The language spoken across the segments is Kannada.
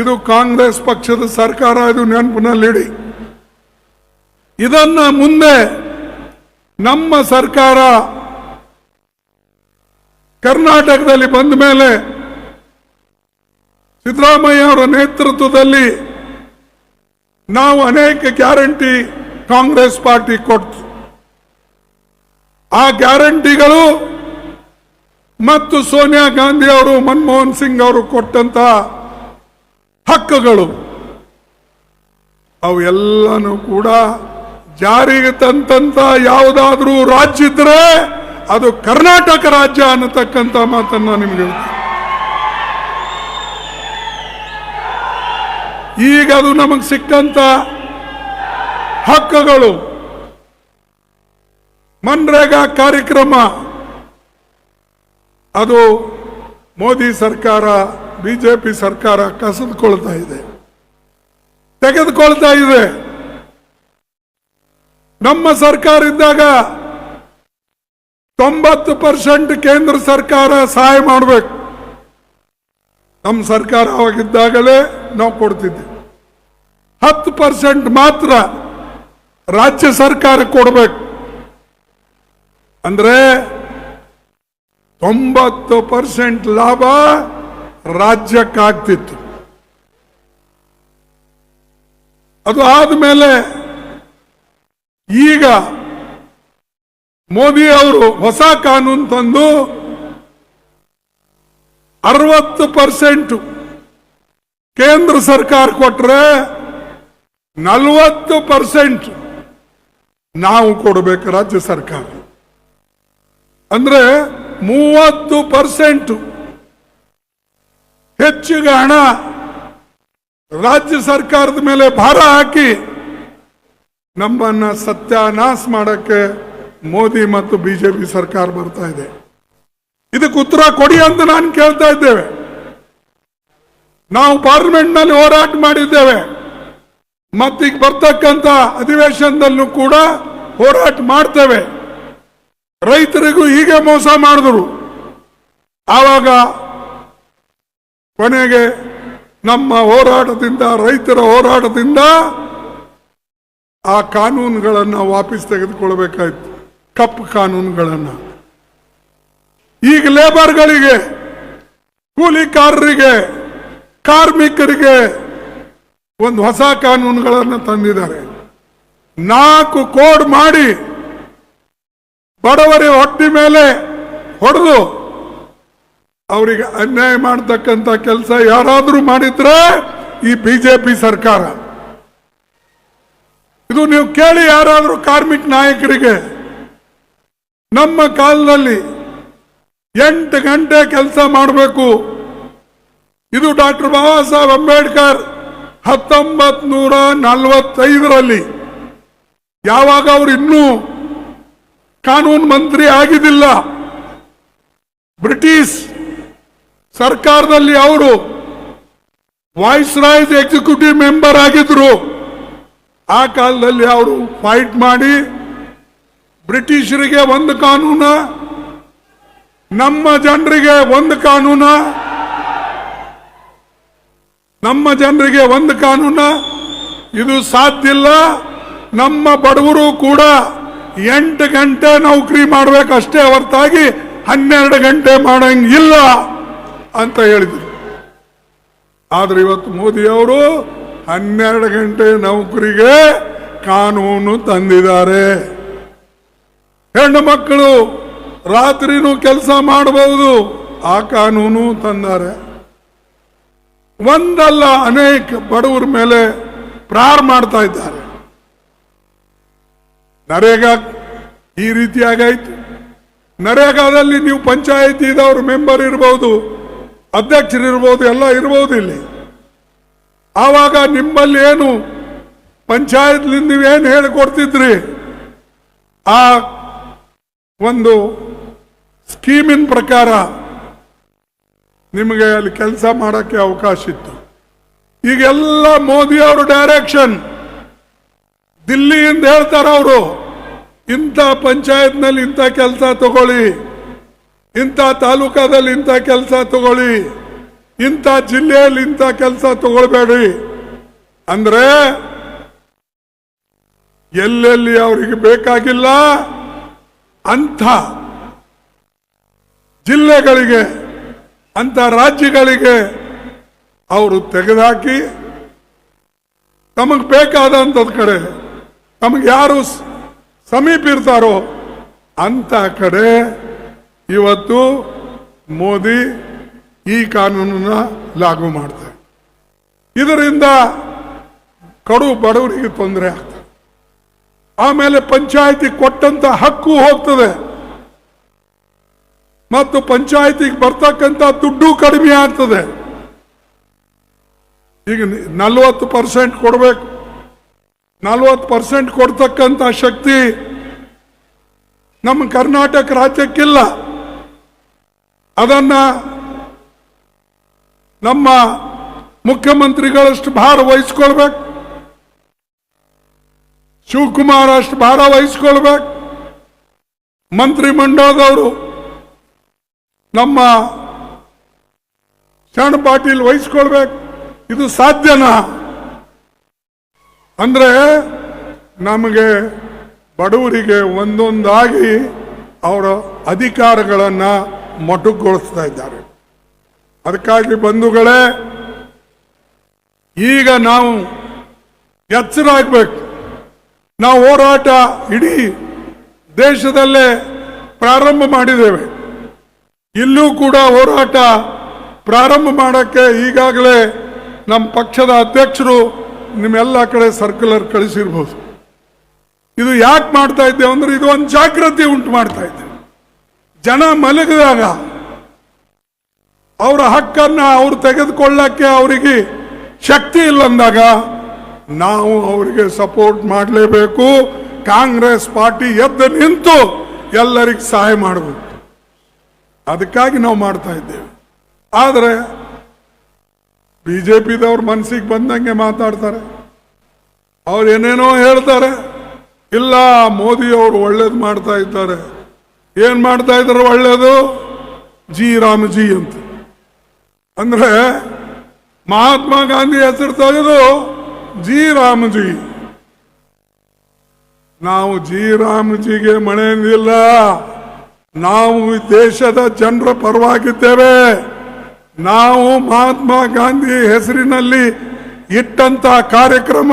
ಇದು ಕಾಂಗ್ರೆಸ್ ಪಕ್ಷದ ಸರ್ಕಾರ, ಇದು ನೆನಪಿನಲ್ಲಿಡಿ. ಇದನ್ನ ಮುಂದೆ ನಮ್ಮ ಸರ್ಕಾರ ಕರ್ನಾಟಕದಲ್ಲಿ ಬಂದ ಮೇಲೆ ಸಿದ್ದರಾಮಯ್ಯ ಅವರ ನೇತೃತ್ವದಲ್ಲಿ ನಾವು ಅನೇಕ ಗ್ಯಾರಂಟಿ ಕಾಂಗ್ರೆಸ್ ಪಾರ್ಟಿ ಕೊಡ್ತು. ಆ ಗ್ಯಾರಂಟಿಗಳು ಮತ್ತು ಸೋನಿಯಾ ಗಾಂಧಿ ಅವರು, ಮನಮೋಹನ್ ಸಿಂಗ್ ಅವರು ಕೊಟ್ಟಂತ ಹಕ್ಕುಗಳು. ಅವು ಎಲ್ಲನೂ ಕೂಡ ಜಾರಿಗೆ ತಂತಂತ ಯಾವುದಾದ್ರೂ ರಾಜ್ಯ ಇದ್ರೆ ಅದು ಕರ್ನಾಟಕ ರಾಜ್ಯ ಅನ್ನತಕ್ಕಂಥ ಮಾತನ್ನ ನಿಮ್ಗೆ ಈಗ ಅದು ನಮಗೆ ಸಿಕ್ಕಂತ ಹಕ್ಕುಗಳು. ಮನ್ರೇಗಾ ಕಾರ್ಯಕ್ರಮ. ಅದು ಮೋದಿ ಸರ್ಕಾರ ಬಿಜೆಪಿ ಸರ್ಕಾರ ಕಸಿದುಕೊಳ್ತಾ ಇದೆ. ತೆಗೆದುಕೊಳ್ತಾ ಇದೆ. ನಮ್ಮ ಸರ್ಕಾರ ಇದ್ದಾಗ ತೊಂಬತ್ತು ಪರ್ಸೆಂಟ್ ಕೇಂದ್ರ ಸರ್ಕಾರ ಸಹಾಯ ಮಾಡಬೇಕು. ನಮ್ಮ ಸರ್ಕಾರ ಅವಾಗಿದ್ದಾಗಲೇ ನಾವು ಕೊಡ್ತಿದ್ದೆ ಹತ್ತು ಪರ್ಸೆಂಟ್ ಮಾತ್ರ ರಾಜ್ಯ ಸರ್ಕಾರ ಕೊಡಬೇಕು. ಅಂದ್ರೆ ತೊಂಬತ್ತು ಪರ್ಸೆಂಟ್ ಲಾಭ ರಾಜ್ಯಕ್ಕಾಗ್ತಿತ್ತು. ಅದು ಆದ್ಮೇಲೆ ಈಗ ಮೋದಿ ಅವರು ಹೊಸ ಕಾನೂನು ತಂದು ಅರವತ್ತು ಪರ್ಸೆಂಟ್ ಕೇಂದ್ರ ಸರ್ಕಾರ ಕೊಟ್ರೆ ನಲವತ್ತು ಪರ್ಸೆಂಟ್ ನಾವು ಕೊಡಬೇಕು ರಾಜ್ಯ ಸರ್ಕಾರ. ಅಂದ್ರೆ ಮೂವತ್ತು ಪರ್ಸೆಂಟ್ ಹೆಚ್ಚಿಗೆ ಹಣ ರಾಜ್ಯ ಸರ್ಕಾರದ ಮೇಲೆ ಭಾರ ಹಾಕಿ ನಮ್ಮನ್ನ ಸತ್ಯಾನಾಶ ಮಾಡಕ್ಕೆ ಮೋದಿ ಮತ್ತು ಬಿಜೆಪಿ ಸರ್ಕಾರ ಬರ್ತಾ ಇದೆ. ಇದಕ್ಕೆ ಉತ್ತರ ಕೊಡಿ ಅಂತ ನಾನು ಕೇಳ್ತಾ ಇದ್ದೇವೆ. ನಾವು ಪಾರ್ಲಿಮೆಂಟ್ನಲ್ಲಿ ಹೋರಾಟ ಮಾಡಿದ್ದೇವೆ. ಮತ್ತೀಗ ಬರ್ತಕ್ಕಂತ ಅಧಿವೇಶನದಲ್ಲೂ ಕೂಡ ಹೋರಾಟ ಮಾಡ್ತೇವೆ. ರೈತರಿಗೂ ಹೀಗೆ ಮೋಸ ಮಾಡಿದ್ರು. ಆವಾಗ ಕೊನೆಗೆ ನಮ್ಮ ಹೋರಾಟದಿಂದ, ರೈತರ ಹೋರಾಟದಿಂದ ಆ ಕಾನೂನುಗಳನ್ನು ವಾಪಸ್ ತೆಗೆದುಕೊಳ್ಬೇಕಾಯ್ತು, ಕಪ್ಪು ಕಾನೂನುಗಳನ್ನು. ಈಗ ಲೇಬರ್ಗಳಿಗೆ ಕೂಲಿಕಾರರಿಗೆ, ಕಾರ್ಮಿಕರಿಗೆ ಒಂದು ಹೊಸ ಕಾನೂನುಗಳನ್ನು ತಂದಿದ್ದಾರೆ. ನಾಲ್ಕು ಕೋಡ್ ಮಾಡಿ ಬಡವರ ಹೊಟ್ಟಿ ಮೇಲೆ ಹೊಡೆದು ಅವರಿಗೆ ಅನ್ಯಾಯ ಮಾಡತಕ್ಕಂತ ಕೆಲಸ ಯಾರಾದರೂ ಮಾಡಿದ್ರೆ ಈ ಬಿಜೆಪಿ ಸರ್ಕಾರ. ಇದು ನೀವು ಕೇಳಿ ಯಾರಾದರೂ ಕಾರ್ಮಿಕ ನಾಯಕರಿಗೆ. ನಮ್ಮ ಕಾಲದಲ್ಲಿ ಎಂಟು ಗಂಟೆ ಕೆಲಸ ಮಾಡಬೇಕು. ಇದು ಡಾಕ್ಟರ್ ಬಾಬಾ ಸಾಹೇಬ್ ಅಂಬೇಡ್ಕರ್ ಹತ್ತೊಂಬತ್ ನೂರ ನಲವತ್ತೈದರಲ್ಲಿ ಯಾವಾಗ ಅವರು ಇನ್ನೂ ಕಾನೂನು ಮಂತ್ರಿ ಆಗಿದ್ದಿಲ್ಲ. ಬ್ರಿಟಿಷ್ ಸರ್ಕಾರದಲ್ಲಿ ಅವರು ವಾಯ್ಸ್ ರಾಯ್ಸ್ ಎಕ್ಸಿಕ್ಯೂಟಿವ್ ಮೆಂಬರ್ ಆಗಿದ್ರು. ಆ ಕಾಲದಲ್ಲಿ ಅವರು ಫೈಟ್ ಮಾಡಿ ಬ್ರಿಟಿಷರಿಗೆ ಒಂದು ಕಾನೂನ, ನಮ್ಮ ಜನರಿಗೆ ಒಂದು ಕಾನೂನ, ನಮ್ಮ ಜನರಿಗೆ ಒಂದು ಕಾನೂನ. ಇದು ಸಾಧ್ಯ ಇಲ್ಲ. ನಮ್ಮ ಬಡವರು ಕೂಡ ಎಂಟು ಗಂಟೆ ನೌಕರಿ ಮಾಡಬೇಕಷ್ಟೇ ಹೊರತಾಗಿ ಹನ್ನೆರಡು ಗಂಟೆ ಮಾಡಂಗಿಲ್ಲ. ಅಂತ ಹೇಳಿದರು. ಆದ್ರೆ ಇವತ್ತು ಮೋದಿ ಅವರು ಹನ್ನೆರಡು ಗಂಟೆ ನೌಕರಿಗೆ ಕಾನೂನು ತಂದಿದ್ದಾರೆ. ಹೆಣ್ಣು ಮಕ್ಕಳು ರಾತ್ರಿನೂ ಕೆಲಸ ಮಾಡಬಹುದು, ಆ ಕಾನೂನು ತಂದಾರೆ. ಒಂದಲ್ಲ ಅನೇಕ ಬಡವರ ಮೇಲೆ ಪ್ರಾರ್ ಮಾಡ್ತಾ ಇದ್ದಾರೆ. ನರೇಗಾ ಈ ರೀತಿಯಾಗಾಯ್ತು ನರೇಗಾದಲ್ಲಿ ನೀವು ಪಂಚಾಯತಿದವರು ಮೆಂಬರ್ ಇರಬಹುದು ಅಧ್ಯಕ್ಷರಿರ್ಬೋದು, ಎಲ್ಲ ಇರ್ಬೋದು ಇಲ್ಲಿ. ಆವಾಗ ನಿಮ್ಮಲ್ಲಿ ಏನು ಪಂಚಾಯತ್ಲಿಂದ ನೀವೇನು ಹೇಳಿಕೊಡ್ತಿದ್ರಿ? ಆ ಒಂದು ಸ್ಕೀಮಿನ ಪ್ರಕಾರ ನಿಮಗೆ ಅಲ್ಲಿ ಕೆಲಸ ಮಾಡೋಕ್ಕೆ ಅವಕಾಶ ಇತ್ತು. ಈಗೆಲ್ಲ ಮೋದಿ ಅವರು ಡೈರೆಕ್ಷನ್ ದಿಲ್ಲಿಯಿಂದ ಹೇಳ್ತಾರೆ ಅವರು, ಇಂಥ ಪಂಚಾಯತ್ನಲ್ಲಿ ಇಂಥ ಕೆಲಸ ತಗೊಳ್ಳಿ. ಇಂಥ ತಾಲೂಕಾದಲ್ಲಿ ಇಂಥ ಕೆಲಸ ತಗೊಳ್ಳಿ, ಇಂಥ ಜಿಲ್ಲೆಯಲ್ಲಿ ಇಂಥ ಕೆಲಸ ತಗೊಳ್ಬೇಡಿ. ಅಂದ್ರೆ ಎಲ್ಲೆಲ್ಲಿ ಅವರಿಗೆ ಬೇಕಾಗಿಲ್ಲ ಅಂಥ ಜಿಲ್ಲೆಗಳಿಗೆ, ಅಂಥ ರಾಜ್ಯಗಳಿಗೆ ಅವರು ತೆಗೆದುಹಾಕಿ, ತಮಗೆ ಬೇಕಾದಂಥದ್ ಕಡೆ, ತಮಗೆ ಯಾರು ಸಮೀಪ ಇರ್ತಾರೋ ಅಂಥ ಕಡೆ ಇವತ್ತು ಮೋದಿ ಈ ಕಾನೂನನ್ನ ಲಾಗು ಮಾಡ್ತಾರೆ. ಇದರಿಂದ ಕಡು ಬಡವರಿಗೆ ತೊಂದರೆ ಆಗ್ತದೆ. ಆಮೇಲೆ ಪಂಚಾಯಿತಿ ಕೊಟ್ಟಂತ ಹಕ್ಕು ಹೋಗ್ತದೆ. ಮತ್ತು ಪಂಚಾಯಿತಿಗೆ ಬರ್ತಕ್ಕಂಥ ದುಡ್ಡು ಕಡಿಮೆ ಆಗ್ತದೆ. ಈಗ ನಲ್ವತ್ತು ಪರ್ಸೆಂಟ್ ಕೊಡಬೇಕು. ನಲ್ವತ್ತು ಪರ್ಸೆಂಟ್ ಕೊಡ್ತಕ್ಕಂಥ ಶಕ್ತಿ ನಮ್ಮ ಕರ್ನಾಟಕ ರಾಜ್ಯಕ್ಕಿಲ್ಲ. ಅದನ್ನ ನಮ್ಮ ಮುಖ್ಯಮಂತ್ರಿಗಳಷ್ಟು ಭಾರ ವಹಿಸ್ಕೊಳ್ಬೇಕು. ಶಿವಕುಮಾರ್ ಅಷ್ಟು ಭಾರ ವಹಿಸ್ಕೊಳ್ಬೇಕು. ಮಂತ್ರಿಮಂಡಲದವರು ನಮ್ಮ ಶರಣ ಪಾಟೀಲ್ ವಹಿಸ್ಕೊಳ್ಬೇಕು. ಇದು ಸಾಧ್ಯನಾ? ಅಂದ್ರೆ ನಮಗೆ ಬಡವರಿಗೆ ಒಂದೊಂದಾಗಿ ಅವರ ಅಧಿಕಾರಗಳನ್ನ ಮೊಟಕುಗೊಳಿಸ್ತಾ ಇದ್ದಾರೆ. ಅದಕ್ಕಾಗಿ ಬಂಧುಗಳೇ, ಈಗ ನಾವು ಎಚ್ಚರಾಗಬೇಕು. ನಾವು ಹೋರಾಟ ಇಡೀ ದೇಶದಲ್ಲೇ ಪ್ರಾರಂಭ ಮಾಡಿದ್ದೇವೆ. ಇಲ್ಲೂ ಕೂಡ ಹೋರಾಟ ಪ್ರಾರಂಭ ಮಾಡೋಕ್ಕೆ ಈಗಾಗಲೇ ನಮ್ಮ ಪಕ್ಷದ ಅಧ್ಯಕ್ಷರು ನಿಮ್ಮೆಲ್ಲ ಕಡೆ ಸರ್ಕ್ಯುಲರ್ ಕಳಿಸಿರ್ಬೋದು. ಇದು ಯಾಕೆ ಮಾಡ್ತಾ ಇದ್ದೇವೆ ಅಂದ್ರೆ ಇದು ಒಂದು ಜಾಗೃತಿ ಉಂಟು ಮಾಡ್ತಾ ಇದ್ದೇವೆ. ಜನ ಮಲಗಿದಾಗ ಅವರ ಹಕ್ಕನ್ನ ಅವರು ತೆಗೆದುಕೊಳ್ಳಕ್ಕೆ ಅವರಿಗೆ ಶಕ್ತಿ ಇಲ್ಲ ಅಂದಾಗ ನಾವು ಅವರಿಗೆ ಸಪೋರ್ಟ್ ಮಾಡಲೇಬೇಕು. ಕಾಂಗ್ರೆಸ್ ಪಾರ್ಟಿ ಎದ್ದು ನಿಂತು ಎಲ್ಲರಿಗೆ ಸಹಾಯ ಮಾಡಬೇಕು. ಅದಕ್ಕಾಗಿ ನಾವು ಮಾಡ್ತಾ ಇದ್ದೇವೆ. ಆದರೆ ಬಿಜೆಪಿದವ್ರ ಮನಸ್ಸಿಗೆ ಬಂದಂಗೆ ಮಾತಾಡ್ತಾರೆ. ಅವ್ರು ಏನೇನೋ ಹೇಳ್ತಾರೆ. ಇಲ್ಲ ಮೋದಿ ಅವರು ಒಳ್ಳೇದು ಮಾಡ್ತಾ ಇದ್ದಾರೆ. ಏನ್ ಮಾಡ್ತಾ ಇದ್ರು ಒಳ್ಳೇದು? ಜಿ ರಾಮಜಿ ಅಂತ. ಅಂದ್ರೆ ಮಹಾತ್ಮ ಗಾಂಧಿ ಹೆಸರು ತೆಗೆದು ಜಿ ರಾಮಜಿ ನಾವು ಜಿ ರಾಮಜಿಗೆ ಮಣೆಯಿಂದಿಲ್ಲ ನಾವು ದೇಶದ ಜನರ ಪರವಾಗಿದ್ದೇವೆ. ನಾವು ಮಹಾತ್ಮ ಗಾಂಧಿ ಹೆಸರಿನಲ್ಲಿ ಇಟ್ಟಂತ ಕಾರ್ಯಕ್ರಮ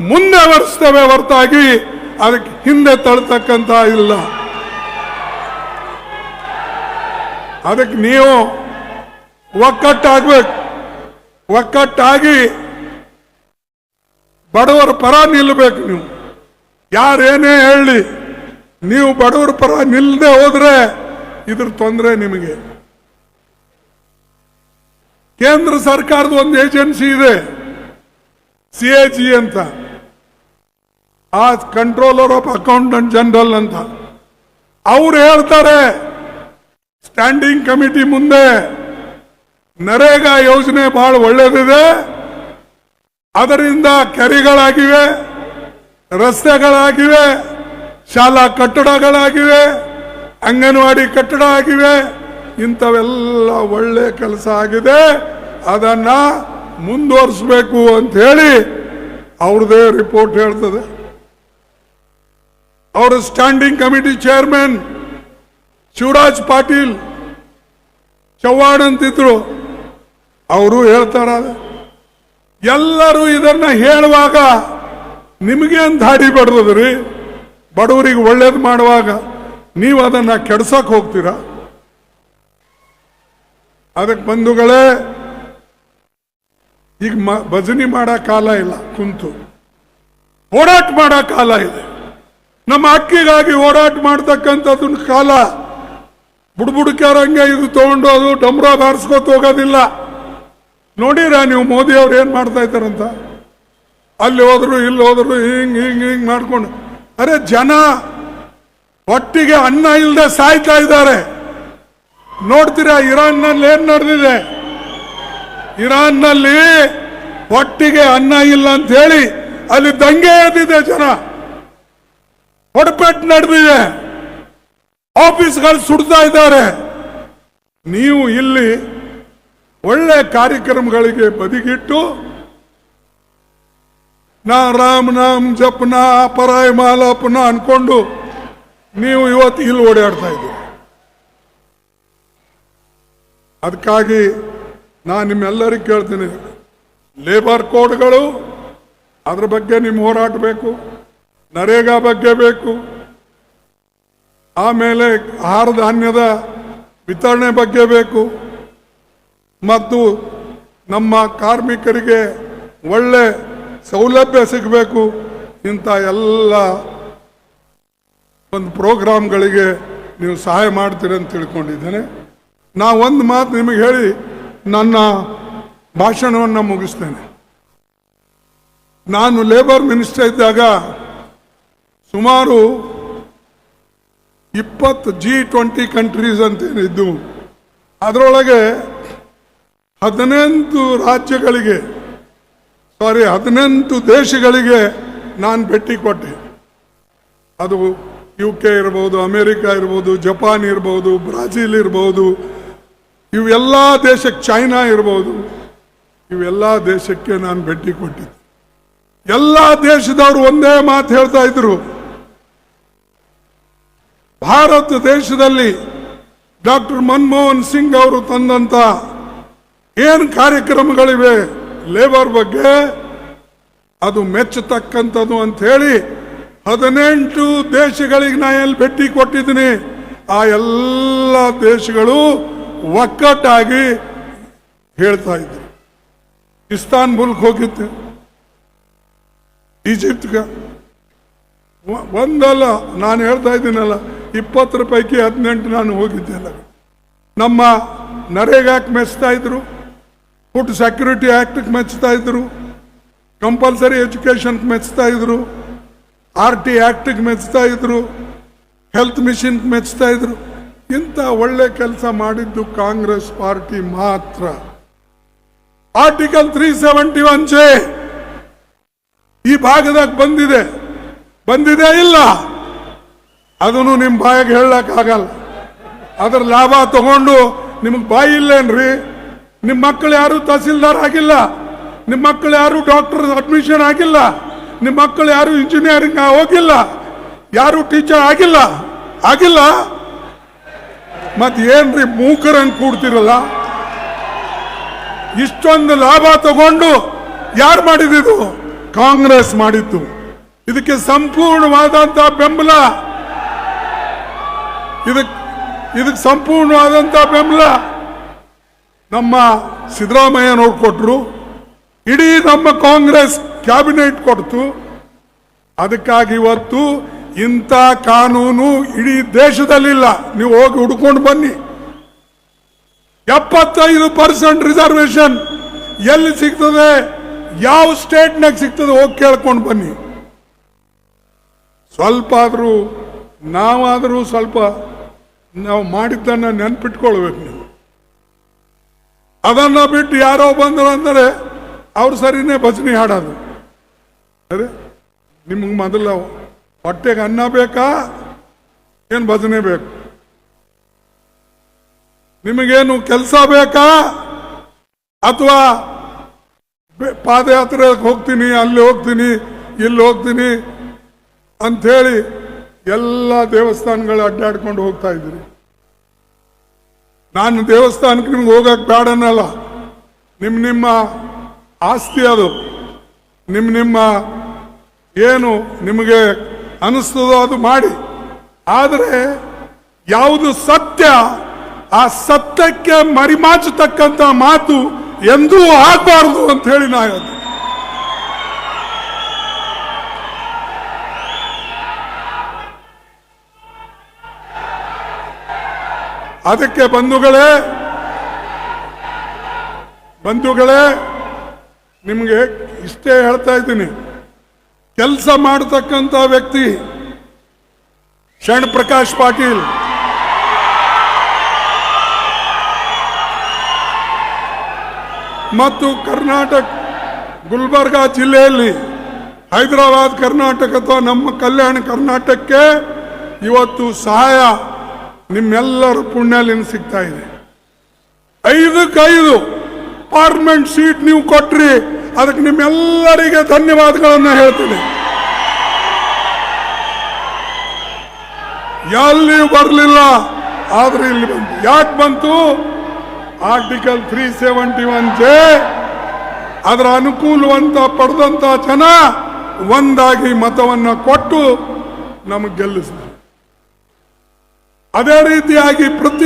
ಮುಂದೆ ವರ್ಷಿಸ್ತೇವೆ ಹೊರತಾಗಿ, ಅದಕ್ಕೆ ಹಿಂದೆ ತಳ್ತಕ್ಕಂತ ಇಲ್ಲ. ಅದಕ್ಕೆ ನೀವು ಒಕ್ಕಟ್ಟಾಗ್ಬೇಕು. ಒಕ್ಕಟ್ಟಾಗಿ ಬಡವರ ಪರ ನಿಲ್ಲಬೇಕು ನೀವು. ಯಾರೇನೇ ಹೇಳಿ, ನೀವು ಬಡವರ ಪರ ನಿಲ್ಲದೆ ಹೋದ್ರೆ ಇದ್ರ ತೊಂದರೆ ನಿಮಗೆ. ಕೇಂದ್ರ ಸರ್ಕಾರದ ಒಂದು ಏಜೆನ್ಸಿ ಇದೆ, ಸಿ ಎ ಜಿ ಅಂತ. ಆ ಕಂಟ್ರೋಲರ್ ಆಫ್ ಅಕೌಂಟೆಂಟ್ ಜನರಲ್ ಅಂತ. ಅವ್ರು ಹೇಳ್ತಾರೆ ಸ್ಟ್ಯಾಂಡಿಂಗ್ ಕಮಿಟಿ ಮುಂದೆ ನರೇಗಾ ಯೋಜನೆ ಬಹಳ ಒಳ್ಳೇದಿದೆ. ಅದರಿಂದ ಕೆರೆಗಳಾಗಿವೆ, ರಸ್ತೆಗಳಾಗಿವೆ, ಶಾಲಾ ಕಟ್ಟಡಗಳಾಗಿವೆ, ಅಂಗನವಾಡಿ ಕಟ್ಟಡ ಆಗಿವೆ, ಇಂಥವೆಲ್ಲ ಒಳ್ಳೆ ಕೆಲಸ ಆಗಿದೆ. ಅದನ್ನ ಮುಂದುವರಿಸಬೇಕು ಅಂತ ಹೇಳಿ ಅವ್ರದೇ ರಿಪೋರ್ಟ್ ಹೇಳ್ತದೆ. ಅವರು standing committee chairman Shivraj Patil Chavan ಅಂತಿದ್ರು, ಅವರು ಹೇಳ್ತಾರ, ಎಲ್ಲರೂ ಇದನ್ನ ಹೇಳುವಾಗ ನಿಮಗೆ ಅಂತ ದಾಡಿ ಬಡ್ದದ್ರಿ ಬಡವರಿಗೆ ಒಳ್ಳೇದು ಮಾಡುವಾಗ ನೀವು ಅದನ್ನ ಕೆಡ್ಸಕ್ ಹೋಗ್ತೀರಾ? ಅದಕ್ಕೆ ಬಂಧುಗಳೇ, ಈಗ ಮ- ಭಜನೆ ಮಾಡೋ ಕಾಲ ಇಲ್ಲ, ಕುಂತು. ಹೋರಾಟ ಮಾಡೋ ಕಾಲ ಇದೆ. ನಮ್ಮ ಅಕ್ಕಿಗಾಗಿ ಹೋರಾಟ ಮಾಡ್ತಕ್ಕಂಥದ್ದು ಕಾಲ. ಬುಡ್ಬುಡ್ಕ್ಯಾರಂಗೆ ಇದು ತಗೊಂಡು ಅದು ಡಮ್ರ ಬಾರಿಸ್ಕೊತ ಹೋಗೋದಿಲ್ಲ. ನೋಡಿರಾ ನೀವು ಮೋದಿ ಅವ್ರು ಏನು ಮಾಡ್ತಾ ಇದ್ದಾರಂತ? ಅಲ್ಲಿ ಹೋದ್ರು, ಇಲ್ಲಿ ಹೋದ್ರು, ಹಿಂಗ್ ಹಿಂಗ್ ಹಿಂಗ್ ಮಾಡ್ಕೊಂಡು. ಅರೆ ಜನ ಒಟ್ಟಿಗೆ ಅನ್ನ ಇಲ್ಲದೆ ಸಾಯ್ತಾ ಇದ್ದಾರೆ. ನೋಡ್ತೀರಾ, ಇರಾನ್ನಲ್ಲಿ ಏನ್ ನಡೆದಿದೆ? ಇರಾನ್ನಲ್ಲಿ ಒಟ್ಟಿಗೆ ಅನ್ನ ಇಲ್ಲ ಅಂತ ಹೇಳಿ ಅಲ್ಲಿ ದಂಗೆ ಎದ್ದಿದೆ ಜನ. ಹೊಡಪೆಟ್ಟು ನಡೆದಿದೆ. ಆಫೀಸ್ಗಳು ಸುಡ್ತಾ ಇದ್ದಾರೆ. ನೀವು ಇಲ್ಲಿ ಒಳ್ಳೆ ಕಾರ್ಯಕ್ರಮಗಳಿಗೆ ಬದಿಗಿಟ್ಟು, ನಾ ರಾಮ್ ನಾಮ್ ಜಪ್ನ ಪರಾಯ ಮಾಲಪನ ಅನ್ಕೊಂಡು ನೀವು ಇವತ್ತು ಇಲ್ಲಿ ಓಡಾಡ್ತಾ ಇದ್ದೀರಿ. ಅದಕ್ಕಾಗಿ ನಾನು ನಿಮ್ಮೆಲ್ಲರಿಗೂ ಕೇಳ್ತೀನಿ. ಲೇಬರ್ ಕೋಡ್ಗಳು, ಅದ್ರ ಬಗ್ಗೆ ನಿಮ್ಮ ಹೋರಾಟ ಬೇಕು ನರೇಗಾ ಬಗ್ಗೆ ಬೇಕು. ಆಮೇಲೆ ಆಹಾರ ಧಾನ್ಯದ ವಿತರಣೆ ಬಗ್ಗೆ ಬೇಕು. ಮತ್ತು ನಮ್ಮ ಕಾರ್ಮಿಕರಿಗೆ ಒಳ್ಳೆ ಸೌಲಭ್ಯ ಸಿಗಬೇಕು ಇಂಥ ಎಲ್ಲ ಒಂದು ಪ್ರೋಗ್ರಾಮ್ಗಳಿಗೆ ನೀವು ಸಹಾಯ ಮಾಡ್ತೀರಿ ಅಂತ ತಿಳ್ಕೊಂಡಿದ್ದೇನೆ. ನಾ ಒಂದು ಮಾತು ನಿಮಗೆ ಹೇಳಿ ನನ್ನ ಭಾಷಣವನ್ನು ಮುಗಿಸ್ತೇನೆ. ನಾನು ಲೇಬರ್ ಮಿನಿಸ್ಟರ್ ಇದ್ದಾಗ ಸುಮಾರು ಇಪ್ಪತ್ತು ಜಿ ಟ್ವೆಂಟಿ ಕಂಟ್ರೀಸ್ ಅಂತೇನಿದ್ದು, ಅದರೊಳಗೆ ಹದಿನೆಂಟು ರಾಜ್ಯಗಳಿಗೆ ಸಾರಿ ಹದಿನೆಂಟು ದೇಶಗಳಿಗೆ ನಾನು ಭೇಟಿ ಕೊಟ್ಟೆ. ಅದು ಯು ಕೆ ಇರ್ಬೋದು, ಅಮೇರಿಕಾ ಇರ್ಬೋದು, ಜಪಾನ್ ಇರ್ಬೋದು, ಬ್ರಾಜಿಲ್ ಇರ್ಬೋದು, ಇವೆಲ್ಲ ದೇಶಕ್ಕೆ ಚೈನಾ ಇರ್ಬೋದು, ಇವೆಲ್ಲ ದೇಶಕ್ಕೆ ನಾನು ಭೇಟಿ ಕೊಟ್ಟಿದ್ದೆ. ಎಲ್ಲ ದೇಶದವರು ಒಂದೇ ಮಾತು ಹೇಳ್ತಾ ಇದ್ರು ಭಾರತ ದೇಶದಲ್ಲಿ ಡಾಕ್ಟರ್ ಮನಮೋಹನ್ ಸಿಂಗ್ ಅವರು ತಂದಂತ ಏನು ಕಾರ್ಯಕ್ರಮಗಳಿವೆ? ಲೇಬರ್ ಬಗ್ಗೆ ಅದು ಮೆಚ್ಚತಕ್ಕಂಥದ್ದು ಅಂತ ಹೇಳಿ ಹದಿನೆಂಟು ದೇಶಗಳಿಗೆ ನಾ ಎಲ್ಲಿ ಭೇಟಿ ಕೊಟ್ಟಿದ್ದೀನಿ. ಆ ಎಲ್ಲ ದೇಶಗಳು ಒಕ್ಕಟ್ಟಾಗಿ ಹೇಳ್ತಾ ಇದ್ರು. ಇಸ್ತಾನ್ಬುಲ್ಗೆ ಹೋಗಿದ್ದೆ. ಈಜಿಪ್ಟ್ಗೆ. ಒಂದಲ್ಲ, ನಾನು ಹೇಳ್ತಾ ಇದ್ದೀನಲ್ಲ ಇಪ್ಪತ್ತರ ಪೈಕಿ ಹದಿನೆಂಟು ನಾನು ಹೋಗಿದ್ದೆಲ್ಲ. ನಮ್ಮ ನರೇಗಾಕ್ಕೆ ಮೆಚ್ತಾ ಇದ್ರು, ಫುಡ್ ಸೆಕ್ಯೂರಿಟಿ ಆ್ಯಕ್ಟ್ಗೆ ಮೆಚ್ತಾ ಇದ್ರು, ಕಂಪಲ್ಸರಿ ಎಜುಕೇಷನ್ಗೆ ಮೆಚ್ತಾ ಇದ್ರು, ಆರ್ ಟಿ ಆ್ಯಕ್ಟಿಗೆ ಮೆಚ್ತಾ ಇದ್ರು, ಹೆಲ್ತ್ ಮಿಷಿನ್ಗೆ ಮೆಚ್ತಾ ಇದ್ರು. ಇಂಥ ಒಳ್ಳೆ ಕೆಲಸ ಮಾಡಿದ್ದು ಕಾಂಗ್ರೆಸ್ ಪಾರ್ಟಿ ಮಾತ್ರ. Article three seventy one J ಈ ಭಾಗದಾಗ ಬಂದಿದೆ. ಬಂದಿದೆ ಇಲ್ಲ. ಅದನ್ನು ನಿಮ್ಮ ಬಾಯಿಗೆ ಹೇಳಕ್ ಆಗಲ್ಲ ಅದರ ಲಾಭ ತಗೊಂಡು ನಿಮಗೆ ಬಾಯಿ ಇಲ್ಲೇನ್ರಿ? ನಿಮ್ಮ ಮಕ್ಕಳು ಯಾರು ತಹಸೀಲ್ದಾರ್ ಆಗಿಲ್ಲ? ನಿಮ್ಮ ಮಕ್ಕಳು ಯಾರು ಡಾಕ್ಟರ್ ಅಡ್ಮಿಷನ್ ಆಗಿಲ್ಲ? ನಿಮ್ಮ ಮಕ್ಕಳು ಯಾರು ಇಂಜಿನಿಯರಿಂಗ್ ಹೋಗಿಲ್ಲ? ಯಾರು ಟೀಚರ್ ಆಗಿಲ್ಲ? ಆಗಿಲ್ಲ? ಮತ್ ಏನ್ರಿ ಮೂಕರಂಗ್ ಕೂಡ್ತಿರಲ್ಲ? ಇಷ್ಟೊಂದು ಲಾಭ ತಗೊಂಡು ಯಾರು ಮಾಡಿದಿದು ಕಾಂಗ್ರೆಸ್ ಮಾಡಿತ್ತು ಇದಕ್ಕೆ ಸಂಪೂರ್ಣವಾದಂತಹ ಬೆಂಬಲ. ಇದಕ್ ಇದಕ್ಕೆ ಸಂಪೂರ್ಣವಾದಂಥ ಬೆಂಬಲ ನಮ್ಮ ಸಿದ್ದರಾಮಯ್ಯ ನೋಡಿಕೊಟ್ರು ಇಡೀ ನಮ್ಮ ಕಾಂಗ್ರೆಸ್ ಕ್ಯಾಬಿನೆಟ್ ಕೊಡ್ತು. ಅದಕ್ಕಾಗಿ ಇವತ್ತು ಇಂಥ ಕಾನೂನು ಇಡೀ ದೇಶದಲ್ಲಿಲ್ಲ. ನೀವು ಹೋಗಿ ಹುಡ್ಕೊಂಡು ಬನ್ನಿ. ಎಪ್ಪತ್ತೈದು ಪರ್ಸೆಂಟ್ ರಿಸರ್ವೇಶನ್ ಎಲ್ಲಿ ಸಿಗ್ತದೆ? ಯಾವ ಸ್ಟೇಟ್ನಾಗ ಸಿಗ್ತದೆ ಹೋಗಿ ಕೇಳ್ಕೊಂಡು ಬನ್ನಿ. ಸ್ವಲ್ಪ ಆದರೂ ನಾವಾದರೂ ಸ್ವಲ್ಪ ನಾವು ಮಾಡಿದ್ದನ್ನು ನೆನ್ಪಿಟ್ಕೊಳ್ಬೇಕು ನೀವು. ಅದನ್ನ ಬಿಟ್ಟು ಯಾರೋ ಬಂದರು ಅಂದರೆ ಅವ್ರು ಸರಿನೇ ಭಜನೆ ಹಾಡೋದು. ಅದೇ ನಿಮಗೆ ಮೊದಲ ಹೊಟ್ಟೆಗೆ ಅನ್ನ ಬೇಕಾ? ಏನು ಭಜನೆ ಬೇಕು? ನಿಮಗೇನು ಕೆಲಸ ಬೇಕಾ? ಅಥವಾ ಪಾದಯಾತ್ರೆಗೆ ಪಾದಯಾತ್ರೆ ಹೋಗ್ತೀನಿ, ಅಲ್ಲಿ ಹೋಗ್ತೀನಿ, ಇಲ್ಲಿ ಹೋಗ್ತೀನಿ ಅಂಥೇಳಿ ಎಲ್ಲ ದೇವಸ್ಥಾನಗಳು ಅಡ್ಡಾಡ್ಕೊಂಡು ಹೋಗ್ತಾ ಇದ್ದೀರಿ. ನಾನು ದೇವಸ್ಥಾನಕ್ಕೆ ನಿಮ್ಗೆ ಹೋಗಕ್ ಬೇಡನಲ್ಲ. ಅನ್ನಲ್ಲ ನಿಮ್ಮ ನಿಮ್ಮ ಆಸ್ತಿ ಅದು. ನಿಮ್ಮ ನಿಮ್ಮ ಏನು ನಿಮಗೆ ಅನಿಸ್ತದೋ ಅದು ಮಾಡಿ. ಆದರೆ ಯಾವುದು ಸತ್ಯ, ಆ ಸತ್ಯಕ್ಕೆ ಮರಿಮಾಚತಕ್ಕಂತ ಮಾತು ಎಂದೂ ಆಗಬಾರದು ಅಂತ ಹೇಳಿ ನಾ ಅದಕ್ಕೆ ಬಂಧುಗಳೇ ಬಂಧುಗಳೇ, ನಿಮಗೆ ಇಷ್ಟೇ ಹೇಳ್ತಾ ಇದ್ದೀನಿ. ಕೆಲಸ ಮಾಡತಕ್ಕಂತ ವ್ಯಕ್ತಿ ಶರಣ್ ಪ್ರಕಾಶ್ ಪಾಟೀಲ್. ಮತ್ತು ಕರ್ನಾಟಕ, ಗುಲ್ಬರ್ಗಾ ಜಿಲ್ಲೆಯಲ್ಲಿ ಹೈದರಾಬಾದ್ ಕರ್ನಾಟಕ ಅಥವಾ ನಮ್ಮ ಕಲ್ಯಾಣ ಕರ್ನಾಟಕಕ್ಕೆ ಇವತ್ತು ಸಹಾಯ ನಿಮ್ಮೆಲ್ಲರ ಪುಣ್ಯಲಿಂದ ಸಿಗ್ತಾ ಇದೆ. ಐದಕ್ಕೈದು ಪಾರ್ಲಿಮೆಂಟ್ ಸೀಟ್ ನೀವು ಕೊಟ್ರಿ, ಅದಕ್ಕೆ ನಿಮ್ಮೆಲ್ಲರಿಗೆ ಧನ್ಯವಾದಗಳನ್ನು ಹೇಳ್ತೀನಿ. ಎಲ್ಲಿ ಬರಲಿಲ್ಲ, ಆದ್ರೆ ಇಲ್ಲಿ ಬಂತು. ಯಾಕೆ ಬಂತು? Article three seventy one J ಅದರ ಅನುಕೂಲವಂತ ಪಡೆದಂತ ಜನ ಒಂದಾಗಿ ಮತವನ್ನು ಕೊಟ್ಟು ನಮಗೆ ಗೆಲ್ಲಿಸಿದ್ರು. ಅದೇ ರೀತಿಯಾಗಿ ಪ್ರತಿ